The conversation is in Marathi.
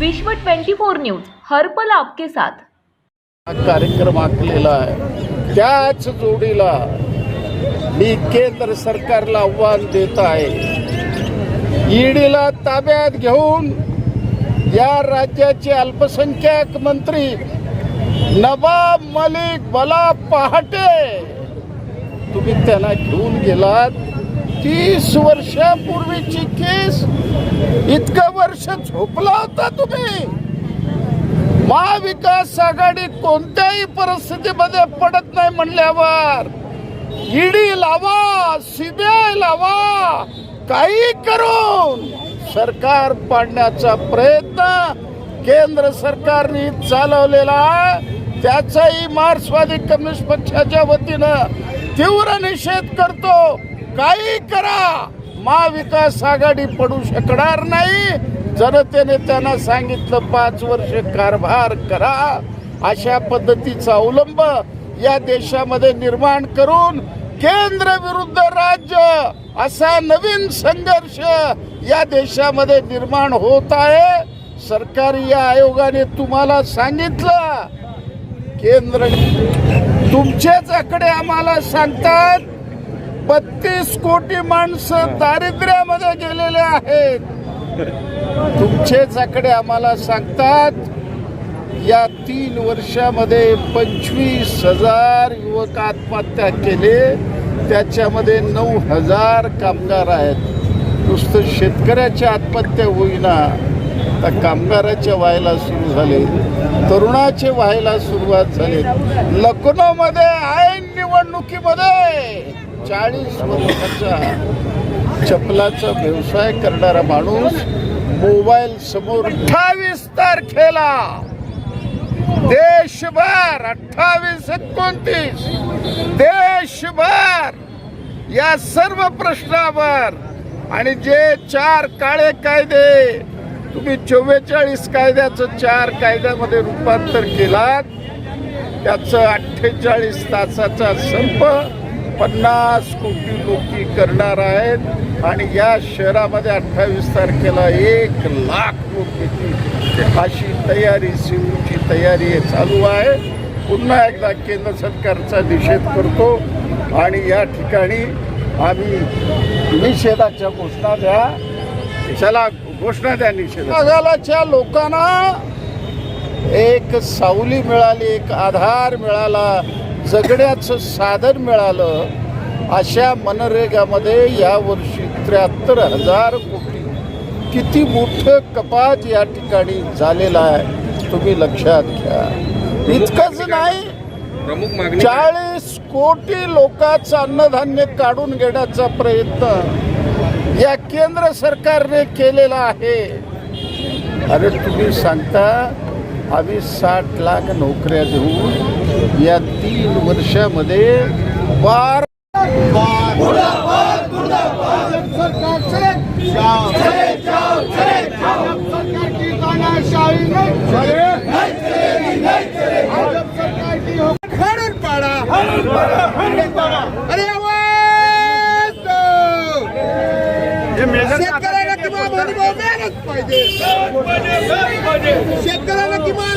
विश्व 24 न्यूज हर्पल आपके साथ. हा कार्यक्रम आखलेला आहे. त्याच जोडीला मी केंद्र सरकारला आव्हान देत आहे. ईडीला ताब्यात घेऊन या राज्याचे अल्पसंख्याक मंत्री नवाब मलिक बला पहाटे तुम्ही त्यांना घेऊन गेलात. तीस वर्षापूर्वीची केस. इतकं वर्ष झोपला होता तुम्ही. महाविकास आघाडी कोणत्याही परिस्थितीमध्ये पडत नाही म्हणल्यावर. ईडी लावा सीबीआय लावा काही करून सरकार पाडण्याचा प्रयत्न केंद्र सरकारने चालवलेला त्याचाही मार्क्सवादी कम्युनिस्ट पक्षाच्या वतीनं तीव्र निषेध करतो. काही करा. महाविकास आघाडी पडू शकणार नाही. जनतेने त्यांना सांगितलं पाच वर्ष कारभार करा. अशा पद्धतीचा अवलंब या देशामध्ये निर्माण करून केंद्र विरुद्ध राज्य असा नवीन संघर्ष या देशामध्ये निर्माण होत आहे. सरकारी या आयोगाने तुम्हाला सांगितलं. केंद्र तुमचेच आकडे आम्हाला सांगतात. बत्तीस कोटी माणसं दारिद्र्यामध्ये गेलेले आहेत. तुमचेच आकडे आम्हाला सांगतात या तीन वर्षामध्ये पंचवीस हजार युवक आत्महत्या केले. त्याच्यामध्ये नऊ हजार कामगार आहेत. नुसतं शेतकऱ्याच्या आत्महत्या होईना तर कामगाराच्या व्हायला सुरू झाले. तरुणाचे व्हायला सुरुवात झाली. लखनौमध्ये ऐन निवडणुकीमध्ये. चाळीस वर्षाचा चपलाचा व्यवसाय करणारा माणूस मोबाईल समोर अठ्ठावीस तारखेला. देशभर अठ्ठावीस एकोणतीस. देशभर या सर्व प्रश्नावर. आणि जे चार काळे कायदे तुम्ही चव्वेचाळीस कायद्याचं चार कायद्यामध्ये रूपांतर केलात त्याचं अठ्ठेचाळीस तासाचा संप पन्नास कोटी लोकी करणार आहेत आणि या शहरामध्ये अठ्ठावीस तारखेला एक लाख लोक अशी तयारी सिंधूची तयारी चालू आहे. पुन्हा एकदा केंद्र सरकारचा निषेध करतो आणि या ठिकाणी आम्ही निषेधाच्या घोषणा द्या. चला घोषणा द्या निषेधाच्या. लोकांना एक सावली मिळाली एक आधार मिळाला. जगण्याचं साधन मिळालं अशा मनरेगामध्ये यावर्षी त्र्याहत्तर हजार कोटी. किती मोठं कपात या ठिकाणी झालेलं आहे तुम्ही लक्षात घ्या. इतकंच नाही प्रमुख मागणी चाळीस कोटी लोकांचं अन्नधान्य काढून घेण्याचा प्रयत्न या केंद्र सरकारने केलेला आहे. अरे तुम्ही सांगता आम्ही साठ लाख नोकऱ्या देऊ या तीन वर्षामध्ये पार शेतकऱ्याला किमान पाहिजे. शेतकऱ्याला किमान